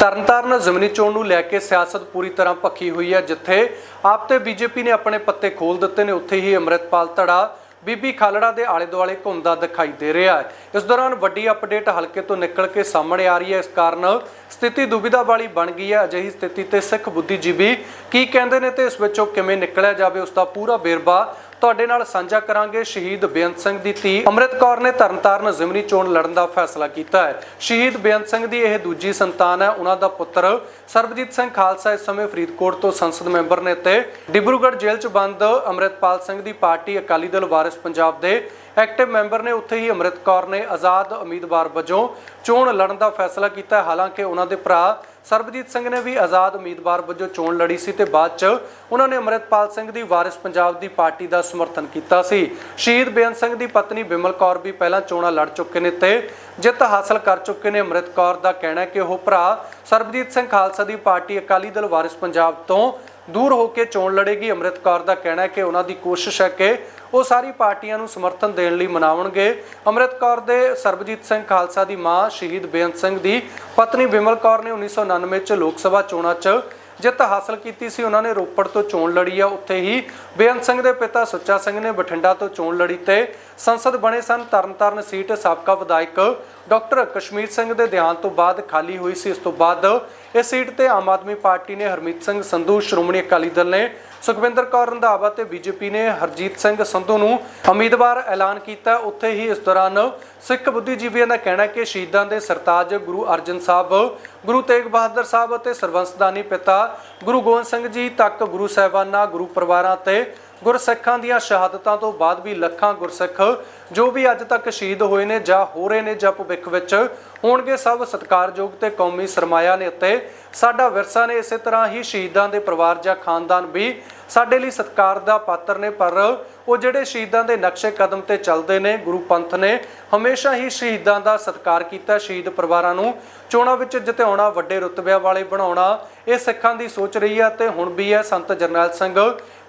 ਤਰਨਤਾਰਨ ਜ਼ਮਨੀ ਚੋਣ ਨੂੰ ਲੈ ਕੇ ਸਿਆਸਤ ਪੂਰੀ ਤਰ੍ਹਾਂ ਭੱਖੀ ਹੋਈ ਹੈ, ਜਿੱਥੇ ਆਪ ਤੇ ਬੀਜੇਪੀ ਨੇ ਆਪਣੇ ਪੱਤੇ ਖੋਲ ਦਿੱਤੇ ਨੇ। ਉੱਥੇ ਹੀ ਅੰਮ੍ਰਿਤਪਾਲ ਧੜਾ ਬੀਬੀ ਖਾਲੜਾ ਦੇ ਆਲੇ ਦੁਆਲੇ ਘੁੰਮਦਾ ਦਿਖਾਈ ਦੇ ਰਿਹਾ ਹੈ। ਇਸ ਦੌਰਾਨ ਵੱਡੀ ਅਪਡੇਟ ਹਲਕੇ ਤੋਂ ਨਿਕਲ ਕੇ ਸਾਹਮਣੇ ਆ ਰਹੀ ਹੈ। ਇਸ ਕਾਰਨ ਸਥਿਤੀ ਦੁਬਿਧਾ ਵਾਲੀ ਬਣ ਗਈ ਹੈ। ਅਜਿਹੀ ਸਥਿਤੀ ਤੇ ਸਿੱਖ ਬੁੱਧੀਜੀਵੀ ਕੀ ਕਹਿੰਦੇ ਨੇ ਤੇ ਇਸ ਵਿੱਚੋਂ ਕਿਵੇਂ ਨਿਕਲਿਆ ਜਾਵੇ, ਉਸ ਦਾ ਪੂਰਾ ਵੇਰਵਾ ਤੁਹਾਡੇ ਨਾਲ ਸਾਂਝਾ ਕਰਾਂਗੇ ਸ਼ਹੀਦ ਬੇਅੰਤ ਸਿੰਘ ਦੀ ਧੀ। ਅੰਮ੍ਰਿਤ ਕੌਰ ਨੇ ਤਰਨਤਾਰਨ ਜ਼ਿਮਨੀ ਚੋਣ ਲੜਨ ਦਾ ਫੈਸਲਾ ਕੀਤਾ ਹੈ। ਸ਼ਹੀਦ ਬੇਅੰਤ ਸਿੰਘ ਦੀ ਇਹ ਦੂਜੀ ਸੰਤਾਨ ਹੈ। ਉਹਨਾਂ ਦਾ ਪੁੱਤਰ ਸਰਬਜੀਤ ਸਿੰਘ ਖਾਲਸਾ ਇਸ ਸਮੇਂ ਫਰੀਦਕੋਟ ਤੋਂ ਸੰਸਦ ਮੈਂਬਰ ਨੇ ਤੇ ਡਿਬਰੂਗੜ੍ਹ ਜੇਲ੍ਹ 'ਚ ਬੰਦ ਅੰਮ੍ਰਿਤਪਾਲ ਸਿੰਘ ਦੀ ਪਾਰਟੀ ਅਕਾਲੀ ਦਲ ਵਾਰਿਸ ਪੰਜਾਬ ਦੇ ਐਕਟਿਵ ਮੈਂਬਰ ਨੇ। ਉੱਥੇ ਹੀ ਅੰਮ੍ਰਿਤ ਕੌਰ ਨੇ ਆਜ਼ਾਦ ਉਮੀਦਵਾਰ ਵਜੋਂ ਚੋਣ ਲੜਨ ਦਾ ਫੈਸਲਾ ਕੀਤਾ ਹਾਲਾਂਕਿ ਉਹਨਾਂ ਦੇ ਭਰਾ ਸਰਬਜੀਤ ਸਿੰਘ ਨੇ ਵੀ ਆਜ਼ਾਦ ਉਮੀਦਵਾਰ ਵਜੋਂ ਚੋਣ ਲੜੀ ਸੀ ਤੇ ਬਾਅਦ 'ਚ ਉਹਨਾਂ ਨੇ ਅੰਮ੍ਰਿਤਪਾਲ ਸਿੰਘ ਦੀ ਵਾਰਿਸ ਪੰਜਾਬ ਦੀ ਪਾਰਟੀ ਦਾ ਸਮਰਥਨ ਕੀਤਾ ਸੀ। ਸ਼ਹੀਦ ਬੇਅੰਤ ਸਿੰਘ ਦੀ ਪਤਨੀ ਬਿਮਲ ਕੌਰ ਵੀ ਪਹਿਲਾਂ ਚੋਣਾਂ ਲੜ ਚੁੱਕੇ ਨੇ ਤੇ ਜਿੱਤ ਹਾਸਲ ਕਰ ਚੁੱਕੇ ਨੇ। ਅੰਮ੍ਰਿਤ ਕੌਰ ਦਾ ਕਹਿਣਾ ਹੈ ਕਿ ਉਹ ਭਰਾ ਸਰਬਜੀਤ ਸਿੰਘ ਖਾਲਸਾ ਦੀ ਪਾਰਟੀ ਅਕਾਲੀ ਦਲ ਵਾਰਿਸ ਪੰਜਾਬ ਤੋਂ ਦੂਰ ਹੋ ਕੇ ਚੋਣ ਲੜੇਗੀ। ਅੰਮ੍ਰਿਤ ਕੌਰ ਦਾ ਕਹਿਣਾ ਹੈ ਕਿ ਉਹਨਾਂ ਦੀ ਕੋਸ਼ਿਸ਼ ਹੈ ਕਿ ਉਹ ਸਾਰੀ ਪਾਰਟੀਆਂ ਨੂੰ ਸਮਰਥਨ ਦੇਣ ਲਈ ਮਨਾਉਣਗੇ। ਅੰਮ੍ਰਿਤ ਕੌਰ ਦੇ ਸਰਬਜੀਤ ਸਿੰਘ ਖਾਲਸਾ ਦੀ ਮਾਂ ਸ਼ਹੀਦ ਬੇਅੰਤ ਸਿੰਘ ਦੀ ਪਤਨੀ ਬਿਮਲ ਕੌਰ ਨੇ 1999 ਚ ਲੋਕ ਸਭਾ ਚੋਣਾਂ 'ਚ ਜਿੱਤ ਹਾਸਲ ਕੀਤੀ ਸੀ, ਉਹਨਾਂ ਨੇ ਰੋਪੜ ਤੋਂ ਚੋਣ ਲੜੀ ਆ। ਉੱਥੇ ਹੀ ਬੇਅੰਤ ਸਿੰਘ ਦੇ ਪਿਤਾ ਸੁੱਚਾ ਸਿੰਘ ਨੇ ਬਠਿੰਡਾ ਤੋਂ ਚੋਣ ਲੜੀ ਤੇ ਸੰਸਦ ਬਣੇ ਸਨ। ਤਰਨਤਾਰਨ ਸੀਟ ਸਾਬਕਾ ਵਿਧਾਇਕ ਡਾਕਟਰ ਕਸ਼ਮੀਰ ਸਿੰਘ ਦੇ ਦੇਹਾਂਤ ਤੋਂ ਬਾਅਦ ਖਾਲੀ ਹੋਈ ਸੀ। ਇਸ ਤੋਂ ਬਾਅਦ ਇਸ ਸੀਟ ਤੇ ਆਮ ਆਦਮੀ ਪਾਰਟੀ ਨੇ ਹਰਮੀਤ ਸਿੰਘ ਸੰਧੂ, ਸ਼੍ਰੋਮਣੀ ਅਕਾਲੀ ਦਲ ਨੇ ਸੁਖਵਿੰਦਰ ਕੌਰ ਰੰਧਾਵਾ ਤੇ ਬੀਜੇਪੀ ਨੇ ਹਰਜੀਤ ਸਿੰਘ ਸੰਧੂ ਨੂੰ ਉਮੀਦਵਾਰ ਐਲਾਨ ਕੀਤਾ। ਉੱਥੇ ਹੀ ਇਸ ਦੌਰਾਨ ਸਿੱਖ ਬੁੱਧੀਜੀਵੀਆਂ ਦਾ ਕਹਿਣਾ ਕਿ ਸ਼ਹੀਦਾਂ ਦੇ ਸਰਤਾਜ ਗੁਰੂ ਅਰਜਨ ਸਾਹਿਬ, ਗੁਰੂ ਤੇਗ ਬਹਾਦਰ ਸਾਹਿਬ ਅਤੇ ਸਰਵੰਸਦਾਨੀ ਪਿਤਾ ਗੁਰੂ ਗੋਬਿੰਦ ਸਿੰਘ ਜੀ ਤੱਕ ਗੁਰੂ ਸਾਹਿਬਾਨਾਂ, ਗੁਰੂ ਪਰਿਵਾਰਾਂ ਤੇ ਗੁਰਸਿੱਖਾਂ ਦੀਆਂ ਸ਼ਹਾਦਤਾਂ ਤੋਂ ਬਾਅਦ ਵੀ ਲੱਖਾਂ ਗੁਰਸਿੱਖ ਜੋ ਵੀ ਅੱਜ ਤੱਕ ਸ਼ਹੀਦ ਹੋਏ ਨੇ ਜਾਂ ਹੋ ਰਹੇ ਨੇ ਜਾਂ ਭਵਿੱਖ ਵਿੱਚ ਹੋਣਗੇ ਸਭ ਸਤਿਕਾਰਯੋਗ ਤੇ ਕੌਮੀ ਸਰਮਾਇਆ ਨੇ ਉੱਤੇ। ਸਾਡਾ ਵਿਰਸਾ ਨੇ ਇਸੇ ਤਰ੍ਹਾਂ ਹੀ ਸ਼ਹੀਦਾਂ ਦੇ ਪਰਿਵਾਰ ਜਾਂ ਖਾਨਦਾਨ ਵੀ ਸਾਡੇ ਲਈ ਸਤਿਕਾਰ ਦਾ ਪਾਤਰ ਨੇ, ਪਰ ਉਹ ਜਿਹੜੇ ਸ਼ਹੀਦਾਂ ਦੇ ਨਕਸ਼ੇ ਕਦਮ ਤੇ ਚੱਲਦੇ ਨੇ, ਗੁਰੂ ਪੰਥ ਨੇ ਹਮੇਸ਼ਾ ਹੀ ਸ਼ਹੀਦਾਂ ਦਾ ਸਤਿਕਾਰ ਕੀਤਾ, ਸ਼ਹੀਦ ਪਰਿਵਾਰਾਂ ਨੂੰ ਚੋਣਾਂ ਵਿੱਚ ਜਿਤਾਉਣਾ, ਵੱਡੇ ਰੁਤਬਿਆਂ ਵਾਲੇ ਬਣਾਉਣਾ, ਇਹ ਸਿੱਖਾਂ ਦੀ ਸੋਚ ਰਹੀ ਹੈ ਤੇ ਹੁਣ ਵੀ ਹੈ ਸੰਤ ਜਰਨੈਲ ਸਿੰਘ।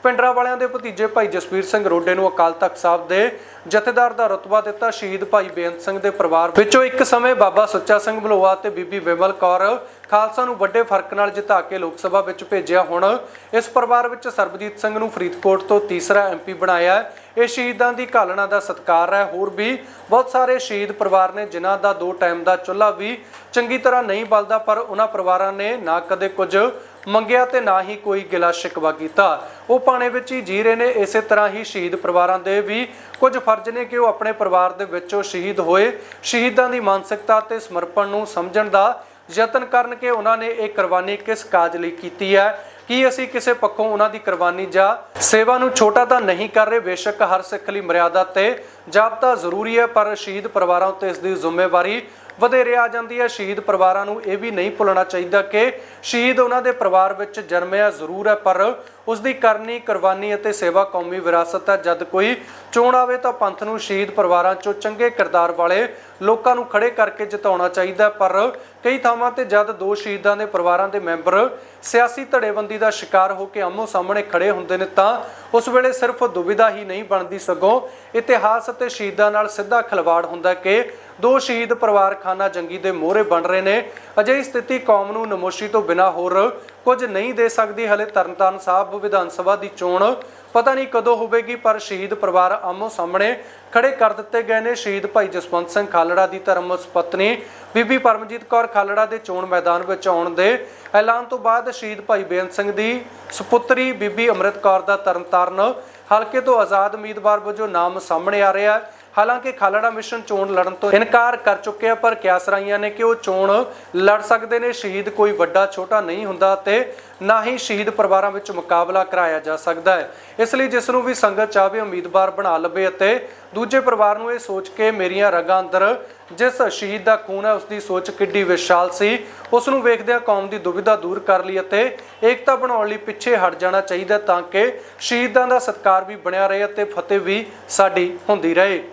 ਪਿੰਡਰਾ ਵਾਲਿਆਂ ਦੇ ਭਤੀਜੇ ਭਾਈ ਜਸਵੀਰ ਸਿੰਘ ਰੋਡੇ ਨੂੰ ਅਕਾਲ ਤਖਤ ਸਾਹਿਬ ਦੇ ਜਥੇਦਾਰ ਦਾ ਰਤਬਾ ਦਿੱਤਾ ਸ਼ਹੀਦ ਭਾਈ ਬੇਅੰਤ ਸਿੰਘ ਦੇ ਪਰਿਵਾਰ ਵਿੱਚੋਂ ਇੱਕ ਸਮੇਂ ਬਾਬਾ ਸੁੱਚਾ ਸਿੰਘ ਬਲੋਆ ਤੇ ਬੀਬੀ ਵਿਮਲ ਕੌਰ ਖਾਲਸਾ ਨੂੰ ਵੱਡੇ ਫ਼ਰਕ ਨਾਲ ਜਿਤਾ ਕੇ ਲੋਕ ਸਭਾ ਵਿੱਚ ਭੇਜਿਆ ਹੁਣ। ਇਸ ਪਰਿਵਾਰ ਵਿੱਚ ਸਰਬਜੀਤ ਸਿੰਘ ਨੂੰ ਫਰੀਦਕੋਟ ਤੋਂ ਤੀਸਰਾ ਐਮਪੀ ਬਣਾਇਆ ਇਹ ਸ਼ਹੀਦਾਂ ਦੀ ਘਾਲਣਾ ਦਾ ਸਤਿਕਾਰ ਹੈ। ਹੋਰ ਵੀ ਬਹੁਤ ਸਾਰੇ ਸ਼ਹੀਦ ਪਰਿਵਾਰ ਨੇ, ਜਿਨ੍ਹਾਂ ਦਾ ਦੋ ਟਾਈਮ ਦਾ ਚੁੱਲ੍ਹਾ ਵੀ ਚੰਗੀ ਤਰ੍ਹਾਂ ਨਹੀਂ ਬਲਦਾ, ਪਰ ਉਹਨਾਂ ਪਰਿਵਾਰਾਂ ਨੇ ਨਾ ਕਦੇ ਕੁਝ ਮੰਗਿਆ ਤੇ ਨਾ ਹੀ ਕੋਈ ਗਿਲਾ ਸ਼ਿਕਵਾ ਕੀਤਾ। ਉਹ ਪਾਣੇ ਵਿੱਚ ਹੀ ਜੀ ਰਹੇ ਨੇ। ਇਸੇ ਤਰ੍ਹਾਂ ਹੀ ਸ਼ਹੀਦ ਪਰਿਵਾਰਾਂ ਦੇ ਵੀ ਕੁਝ ਫਰਜ਼ ਨੇ ਕਿ ਉਹ ਆਪਣੇ ਪਰਿਵਾਰ ਦੇ ਵਿੱਚੋਂ ਸ਼ਹੀਦ ਹੋਏ। ਸ਼ਹੀਦਾਂ ਦੀ ਮਾਨਸਿਕਤਾ ਤੇ ਸਮਰਪਣ ਨੂੰ ਸਮਝਣ ਦਾ ਯਤਨ ਕਰਨ ਕਿ ਉਹਨਾਂ ਨੇ ਇਹ ਕੁਰਬਾਨੀ ਕਿਸ ਕਾਜ ਲਈ ਕੀਤੀ ਹੈ? ਕੀ ਅਸੀਂ ਕਿਸੇ ਪੱਖੋਂ ਉਹਨਾਂ ਦੀ ਕੁਰਬਾਨੀ ਜਾਂ ਸੇਵਾ ਨੂੰ ਛੋਟਾ ਤਾਂ ਨਹੀਂ ਕਰ ਰਹੇ? ਬੇਸ਼ੱਕ ਹਰ ਸਿੱਖ ਲਈ ਮਰਿਆਦਾ ਤੇ ਜਾਬਤਾ ਜ਼ਰੂਰੀ ਹੈ, ਪਰ ਸ਼ਹੀਦ ਪਰਿਵਾਰਾਂ ਉੱਤੇ ਇਸ ਦੀ ਜ਼ਿੰਮੇਵਾਰੀ ਵਧੇਰੇ ਆ ਜਾਂਦੀ ਹੈ। ਸ਼ਹੀਦ ਪਰਿਵਾਰਾਂ ਨੂੰ ਇਹ ਵੀ ਨਹੀਂ ਭੁੱਲਣਾ ਚਾਹੀਦਾ ਕਿ ਸ਼ਹੀਦ ਉਹਨਾਂ ਦੇ ਪਰਿਵਾਰ ਵਿੱਚ ਜਨਮਿਆ ਜ਼ਰੂਰ ਹੈ, ਪਰ ਉਸ ਦੀ ਕਰਨੀ, ਕੁਰਬਾਨੀ ਅਤੇ ਸੇਵਾ ਕੌਮੀ ਵਿਰਾਸਤ ਹੈ। ਜਦ ਕੋਈ ਚੋਣ ਆਵੇ ਤਾਂ ਪੰਥ ਨੂੰ ਸ਼ਹੀਦ ਪਰਿਵਾਰਾਂ ਚੋਂ ਚੰਗੇ ਕਿਰਦਾਰ ਵਾਲੇ ਲੋਕਾਂ ਨੂੰ ਖੜੇ ਕਰਕੇ ਜਿਤਾਉਣਾ ਚਾਹੀਦਾ ਪਰ ਕਈ ਥਾਵਾਂ ਤੇ ਜਦ ਦੋ ਸ਼ਹੀਦਾਂ ਦੇ ਪਰਿਵਾਰਾਂ ਦੇ ਮੈਂਬਰ ਸਿਆਸੀ ਧੜੇਬੰਦੀ ਦਾ ਸ਼ਿਕਾਰ ਹੋ ਕੇ ਆਮੋ ਸਾਹਮਣੇ ਖੜੇ ਹੁੰਦੇ ਨੇ ਤਾਂ ਉਸ ਵੇਲੇ ਸਿਰਫ ਦੁਬਿਧਾ ਹੀ ਨਹੀਂ ਬਣਦੀ। ਸਗੋਂ ਇਤਿਹਾਸ ਅਤੇ ਸ਼ਹੀਦਾਂ ਨਾਲ ਸਿੱਧਾ ਖਿਲਵਾੜ ਹੁੰਦਾ ਕਿ ਦੋ ਸ਼ਹੀਦ ਪਰਿਵਾਰ ਖਾਨਾ ਜੰਗੀ ਦੇ ਮੋਹਰੇ ਬਣ ਰਹੇ ਨੇ। ਅਜਿਹੀ ਸਥਿਤੀ ਕੌਮ ਨੂੰ ਨਮੋਸ਼ੀ ਤੋਂ ਬਿਨਾ ਹੋਰ ਕੁਝ ਨਹੀਂ ਦੇ ਸਕਦੀ। ਹਲੇ ਤਰਨਤਾਰਨ ਸਾਹਿਬ ਵਿਧਾਨ ਸਭਾ ਦੀ ਚੋਣ ਪਤਾ ਨਹੀਂ ਕਦੋਂ ਹੋਵੇਗੀ, ਪਰ ਸ਼ਹੀਦ ਪਰਿਵਾਰ ਆਮੋ ਸਾਹਮਣੇ ਖੜੇ ਕਰ ਦਿੱਤੇ ਗਏ ਨੇ। ਸ਼ਹੀਦ ਭਾਈ ਜਸਵੰਤ ਸਿੰਘ ਖਾਲੜਾ ਦੀ ਧਰਮ ਪਤਨੀ ਬੀਬੀ ਪਰਮਜੀਤ ਕੌਰ ਖਾਲੜਾ ਦੇ ਚੋਣ ਮੈਦਾਨ ਵਿੱਚ ਆਉਣ ਦੇ ਐਲਾਨ ਤੋਂ ਬਾਅਦ ਸ਼ਹੀਦ ਭਾਈ ਬੇਅੰਤ ਸਿੰਘ ਦੀ ਸੁਪੁੱਤਰੀ ਬੀਬੀ ਅੰਮ੍ਰਿਤ ਕੌਰ ਦਾ ਤਰਨਤਾਰਨ ਹਲਕੇ ਤੋਂ ਆਜ਼ਾਦ ਉਮੀਦਵਾਰ ਵਜੋਂ ਨਾਮ ਸਾਹਮਣੇ ਆ ਰਿਹਾ ਹੈ। ਹਾਲਾਂਕਿ ਖਾਲੜਾ ਮਿਸ਼ਨ ਚੋਣ ਲੜਨ ਤੋਂ ਇਨਕਾਰ ਕਰ ਚੁੱਕੇ ਆ, ਪਰ ਕਿਆਸਰਾਈਆਂ ਨੇ ਕਿ ਉਹ ਚੋਣ ਲੜ ਸਕਦੇ ਨੇ। ਸ਼ਹੀਦ ਕੋਈ ਵੱਡਾ, ਛੋਟਾ ਨਹੀਂ ਹੁੰਦਾ ਤੇ ਨਾ ਹੀ ਸ਼ਹੀਦ ਪਰਿਵਾਰਾਂ ਵਿੱਚ ਮੁਕਾਬਲਾ ਕਰਾਇਆ ਜਾ ਸਕਦਾ ਹੈ। ਇਸ ਲਈ ਜਿਸ ਨੂੰ ਵੀ ਸੰਗਤ ਚਾਹਵੇ, ਉਮੀਦਵਾਰ ਬਣਾ ਲਵੇ ਅਤੇ ਦੂਜੇ ਪਰਿਵਾਰ ਨੂੰ ਇਹ ਸੋਚ ਕੇ ਮੇਰੀਆਂ ਰਗਾਂ ਅੰਦਰ ਜਿਸ ਸ਼ਹੀਦ ਦਾ ਖੂਨ ਹੈ ਉਸ ਦੀ ਸੋਚ ਕਿੱਡੀ ਵਿਸ਼ਾਲ ਸੀ। ਉਸ ਨੂੰ ਵੇਖਦਿਆਂ ਕੌਮ ਦੀ ਦੁਬਿਧਾ ਦੂਰ ਕਰ ਲਈ ਅਤੇ ਏਕਤਾ ਬਣਾਉਣ ਲਈ ਪਿੱਛੇ ਹਟ ਜਾਣਾ ਚਾਹੀਦਾ ਤਾਂ ਕਿ ਸ਼ਹੀਦਾਂ ਦਾ ਸਤਿਕਾਰ ਵੀ ਬਣਿਆ ਰਹੇ ਅਤੇ ਫਤਿਹ ਵੀ ਸਾਡੀ ਹੁੰਦੀ ਰਹੇ।